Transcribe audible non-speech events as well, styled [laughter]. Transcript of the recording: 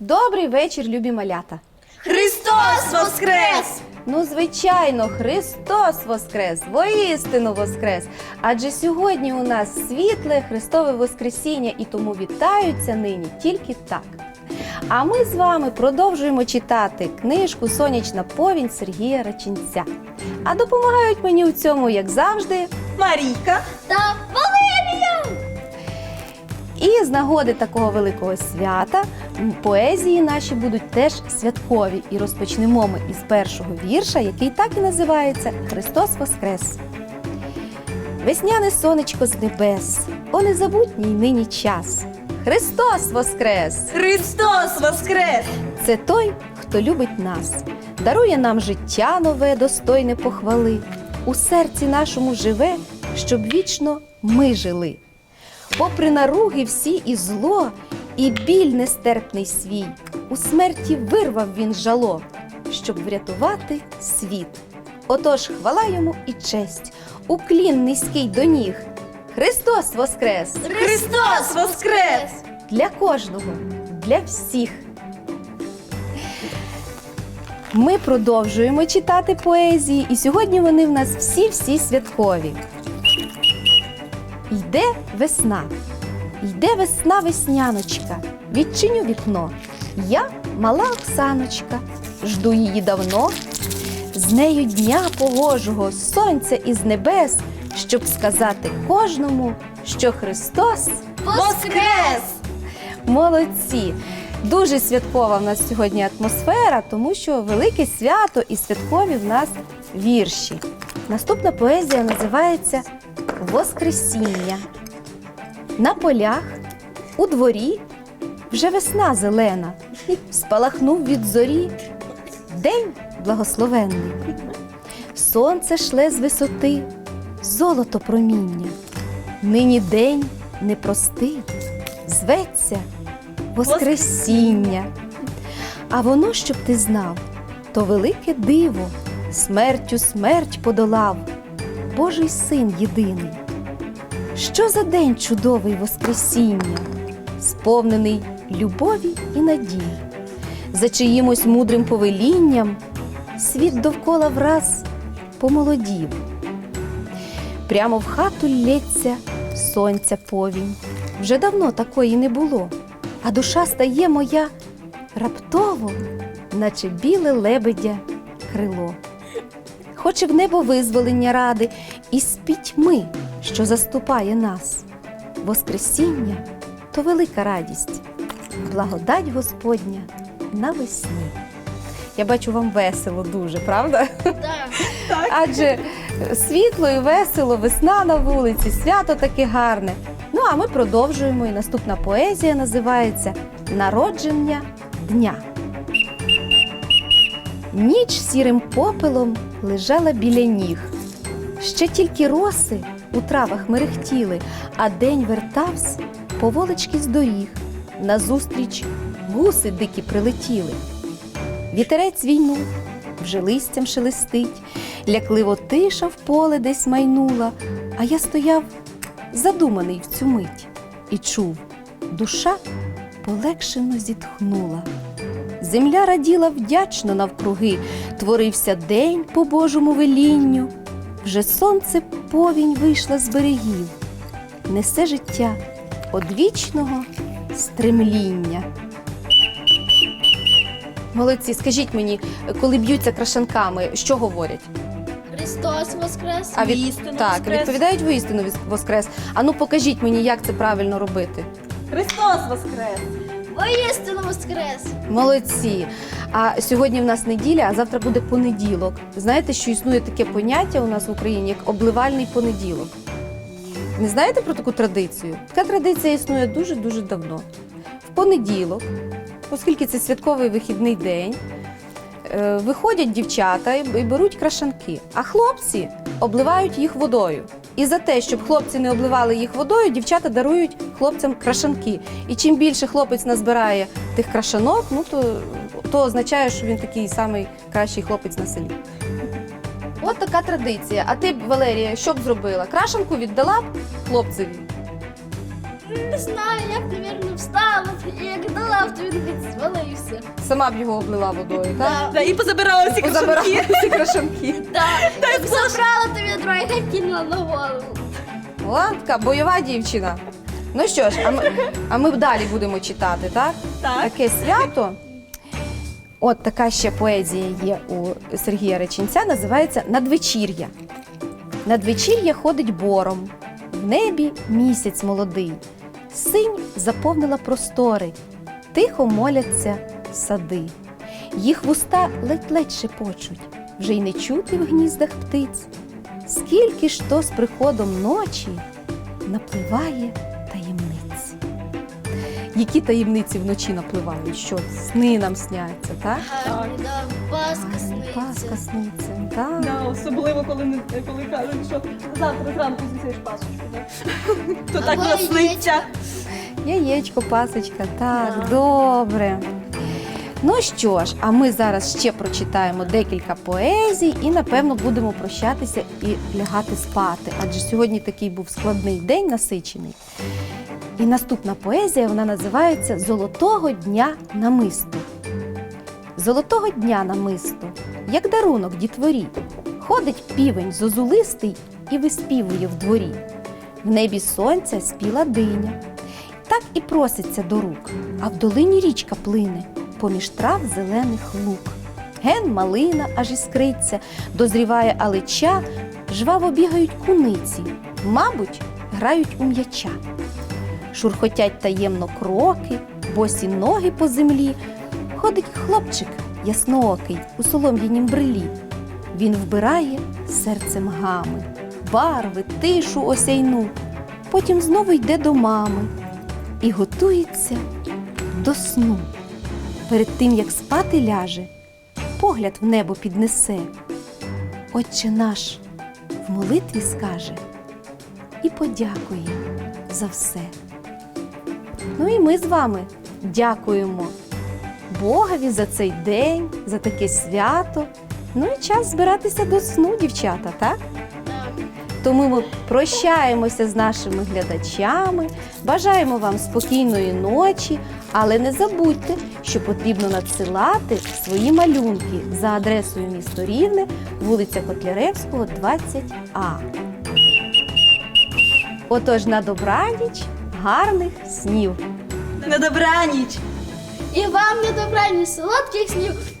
Добрий вечір, любі малята. Христос Воскрес! Ну, звичайно, Христос Воскрес, воістину Воскрес. Адже сьогодні у нас світле Христове Воскресіння, і тому вітаються нині тільки так. А ми з вами продовжуємо читати книжку Сонячна повінь Сергія Раченця. А допомагають мені у цьому, як завжди, Марійка, та Валерія! І з нагоди такого великого свята поезії наші будуть теж святкові. І розпочнемо ми із першого вірша, який так і називається Христос Воскрес. Весняне сонечко з небес, о незабутній нині час. Христос Воскрес! Христос Воскрес! Це той, хто любить нас, дарує нам життя нове, достойне похвали. У серці нашому живе, щоб вічно ми жили. Попри наруги всі і зло, і біль нестерпний свій, у смерті вирвав він жало, щоб врятувати світ. Отож, хвала йому і честь, уклін низький до ніг. Христос Воскрес! Христос Воскрес! для кожного, для всіх. Ми продовжуємо читати поезії, і сьогодні вони в нас всі-всі святкові. Йде весна, йде весна весняночка, відчиню вікно. Я мала Оксаночка, жду її давно. З нею дня погожого, сонця із небес, щоб сказати кожному, що Христос Воскрес! Молодці! Дуже святкова в нас сьогодні атмосфера, тому що велике свято і святкові в нас вірші. Наступна поезія називається Воскресіння. На полях, у дворі вже весна зелена, спалахнув від зорі день благословенний. Сонце шле з висоти, золото проміння. Нині день непростий, зветься Воскресіння. А воно, щоб ти знав, то велике диво, смертю смерть подолав, Божий син єдиний. Що за день чудовий Воскресіння, сповнений любові і надій, за чиїмось мудрим повелінням світ довкола враз помолодів. Прямо в хату лється сонця повінь. Вже давно такої не було, а душа стає моя раптово, наче біле лебедя крило. Хоче в небо визволення ради і з пітьми, що заступає нас. Воскресіння то велика радість, благодать Господня навесні. Я бачу вам весело дуже, правда? Так. Адже світло і весело, весна на вулиці, свято таке гарне. Ну а ми продовжуємо. І наступна поезія називається Народження дня. Ніч сірим попелом лежала біля ніг. Ще тільки роси у травах мерехтіли, а день вертався поволочки з доріг. Назустріч гуси дикі прилетіли. Вітерець війну вже листям шелестить, лякливо тиша в поле десь майнула, а я стояв задуманий в цю мить і чув, душа полегшено зітхнула. Земля раділа вдячно навкруги, творився день по Божому велінню. Вже сонце повінь вийшла з берегів, несе життя одвічного стремління. Молодці, скажіть мені, коли б'ються крашанками, що говорять? Христос Воскрес! А від... Воістину так, воскрес. відповідають воістину воскрес. А ну покажіть мені, як це правильно робити. Христос Воскрес! Воістину Воскрес! Молодці. А сьогодні в нас неділя, а завтра буде понеділок. Знаєте, що існує таке поняття у нас в Україні як обливальний понеділок. Не знаєте про таку традицію? Така традиція існує дуже дуже давно. В понеділок, оскільки це святковий вихідний день, е, виходять дівчата і беруть крашанки, а хлопці обливають їх водою. І за те, щоб хлопці не обливали їх водою, дівчата дарують хлопцям крашанки. І чим більше хлопець назбирає тих крашанок, ну то, то означає, що він такий самий кращий хлопець на селі. От така традиція. А ти б, Валерія, що б зробила? Крашанку віддала б хлопцеві? Не знаю, як, навірно, встала, І як долав, то він відзвалився. Сама б його облила водою, так? Да, і позабирала всі Позабирала крашанки. [laughs] всі крашанки. Так, як забрала то відро і так кинула на голову. Така бойова дівчина. Ну що ж, а ми, а ми далі будемо читати, так? Так. Таке свято. От така ще поезія є у Сергія Реченця, називається Надвечір'я. Надвечір'я ходить бором, в небі місяць молодий, синь заповнила простори, тихо моляться сади. Їх вуста ледь-ледь шепочуть, вже й не чути в гніздах птиць. Скільки ж то з приходом ночі напливає таємниць. Які таємниці вночі напливають? Що сни нам сняться, так? Гарні, да, Пасха сниться. Так. Да, особливо, коли, не- коли кажуть, що завтра зранку з'їсиш пасочку. Да? [laughs] То так Або насниться. Яєчко, пасочка, так, добре. Ну що ж, а ми зараз ще прочитаємо декілька поезій і, напевно, будемо прощатися і лягати спати. Адже сьогодні такий був складний день насичений. І наступна поезія вона називається Золотого дня намисто. Золотого дня намисто, як дарунок дітворі, ходить півень зозулистий і виспівує в дворі. В небі сонця спіла диня, так і проситься до рук, а в долині річка плине, поміж трав зелених лук. Ген малина аж іскриться, дозріває алича, жваво бігають куниці, мабуть, грають у м'яча. Шурхотять таємно кроки, босі ноги по землі. Ходить хлопчик ясноокий у солом'янім брилі. Він вбирає серцем гами, барви, тишу осяйну, потім знову йде до мами і готується до сну. Перед тим, як спати ляже, погляд в небо піднесе. Отче наш в молитві скаже і подякує за все. Ну і ми з вами дякуємо Богові за цей день, за таке свято. Ну і час збиратися до сну, дівчата, так? Тому ми прощаємося з нашими глядачами, бажаємо вам спокійної ночі, але не забудьте, що потрібно надсилати свої малюнки за адресою місто Рівне, вулиця Котляревського, 20А. Отож, на добраніч, гарних снів! На добраніч. І вам не добрані солодких снів.